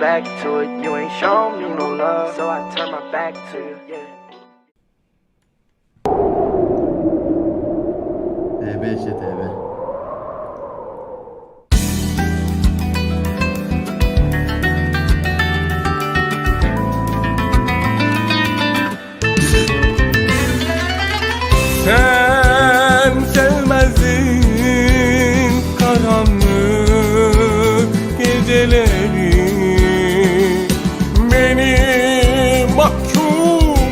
back to it. You ain't shown me no love, so I turn my back to you. Yeah. TB işte TB. Sen sevmezdin karanlık geceleri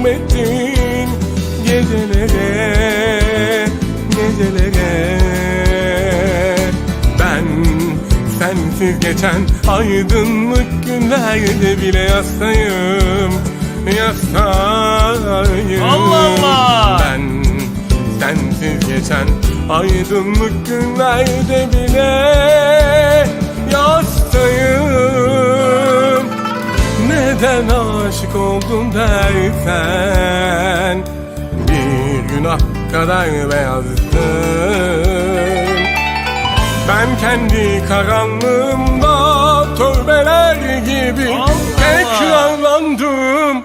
mahkum ettin gecelere, gecelere Ben sensiz geçen aydınlık günlerde bile yastayım Yastayım Allah Allah! Ben sensiz geçen aydınlık günlerde bile Neden aşık oldum dersen Bir günah kadar beyazdım Ben kendi karanlığımda tövbeler gibi Allah. tekrarlandım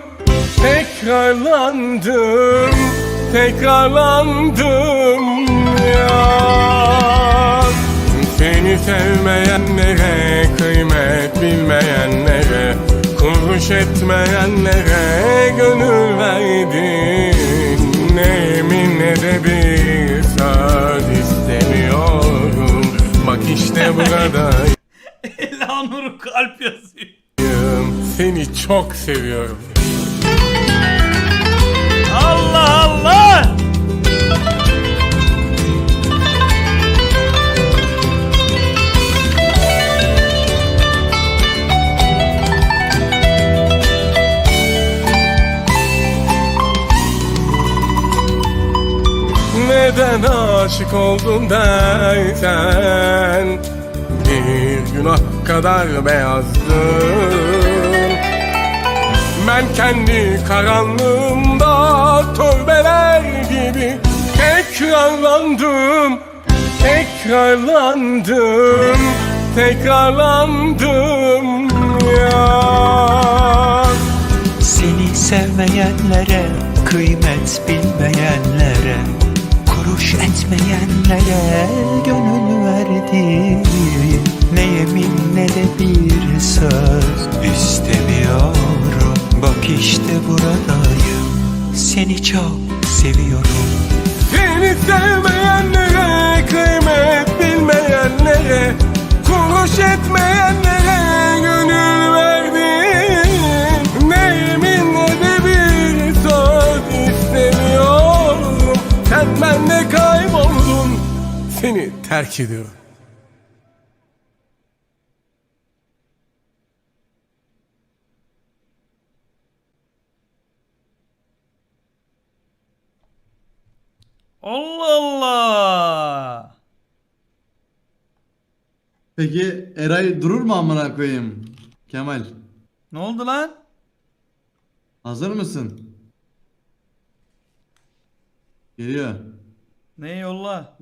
Tekrarlandım, tekrarlandım ya Seni sevmeyenlere, kıymet bilmeyenlere Kuruş etmeyenlere gönül verdin. Ne yemin ne de bir söz istemiyorum. Bak işte buradayım Elanur'u kalp yazıyor. Seni çok seviyorum Neden aşık oldun dersen Bir günah kadar beyazdım Ben kendi karanlığımda tövbeler gibi Tekrarlandım, tekrarlandım, tekrarlandım ya. Seni sevmeyenlere, kıymet bilmeyenlere, kuruş etmeyenlere gönül verdim. Ne yemin ne de bir söz istemiyorum. Bak işte buradayım, seni çok seviyorum. Seni sevmeyenlere, Sen bende kayboldun, seni terk ediyorum. Allah Allah! Peki Eray durur mu amına koyayım? Kemal. Ne oldu lan? Hazır mısın? Geliyor. Ne yolla?